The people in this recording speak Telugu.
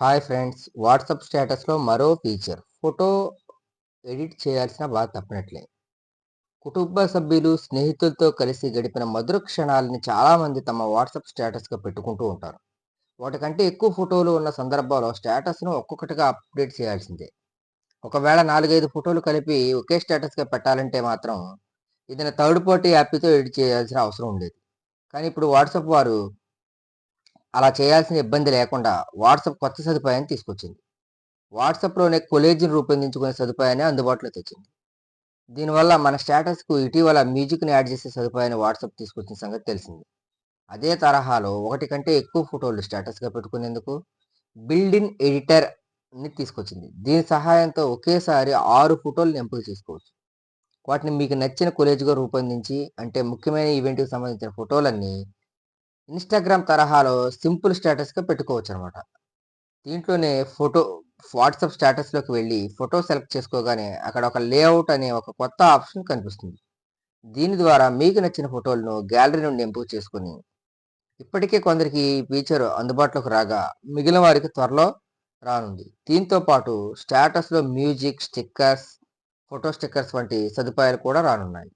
హాయ్ ఫ్రెండ్స్ వాట్సాప్ స్టేటస్లో మరో ఫీచర్ ఫోటో ఎడిట్ చేయాల్సిన బాధ తప్పినట్లే. కుటుంబ సభ్యులు స్నేహితులతో కలిసి గడిపిన మధుర క్షణాలని చాలామంది తమ వాట్సాప్ స్టేటస్గా పెట్టుకుంటూ ఉంటారు. వాటికంటే ఎక్కువ ఫోటోలు ఉన్న సందర్భంలో స్టేటస్ను ఒక్కొక్కటిగా అప్డేట్ చేయాల్సిందే. ఒకవేళ నాలుగైదు ఫోటోలు కలిపి ఒకే స్టేటస్గా పెట్టాలంటే మాత్రం ఏదైనా థర్డ్ పార్టీ యాప్తో ఎడిట్ చేయాల్సిన అవసరం ఉండేది. కానీ ఇప్పుడు వాట్సాప్ వారు అలా చేయాల్సిన ఇబ్బంది లేకుండా వాట్సాప్ కొత్త సదుపాయాన్ని తీసుకొచ్చింది. వాట్సాప్లోనే కొలేజ్ని రూపొందించుకునే సదుపాయాన్ని అందుబాటులో తెచ్చింది. దీనివల్ల మన స్టేటస్కు ఇటీవల మ్యూజిక్ని యాడ్ చేసే సదుపాయాన్ని వాట్సాప్ తీసుకొచ్చిన సంగతి తెలిసింది. అదే తరహాలో ఒకటి కంటే ఎక్కువ ఫోటోలు స్టేటస్గా పెట్టుకునేందుకు బిల్డింగ్ ఎడిటర్ని ఎడిటర్ని తీసుకొచ్చింది. దీని సహాయంతో ఒకేసారి ఆరు ఫోటోలు ఎంపిక చేసుకోవచ్చు. వాటిని మీకు నచ్చిన కొలేజ్గా రూపొందించి అంటే ముఖ్యమైన ఈవెంట్కి సంబంధించిన ఫోటోలన్నీ ఇన్స్టాగ్రామ్ తరహాలో సింపుల్ స్టేటస్గా పెట్టుకోవచ్చు అనమాట దీంట్లోనే ఫోటో వాట్సాప్ స్టేటస్లోకి వెళ్ళి ఫోటో సెలెక్ట్ చేసుకోగానే అక్కడ ఒక లేఅవుట్ అనే ఒక కొత్త ఆప్షన్ కనిపిస్తుంది. దీని ద్వారా మీకు నచ్చిన ఫోటోలను గ్యాలరీ నుండి ఎంపిక చేసుకుని ఇప్పటికే కొందరికి ఫీచర్ అందుబాటులోకి రాగా మిగిలిన వారికి త్వరలో రానుంది. దీంతో పాటు స్టేటస్లో మ్యూజిక్ స్టిక్కర్స్ ఫోటో స్టిక్కర్స్ వంటి సదుపాయాలు కూడా రానున్నాయి.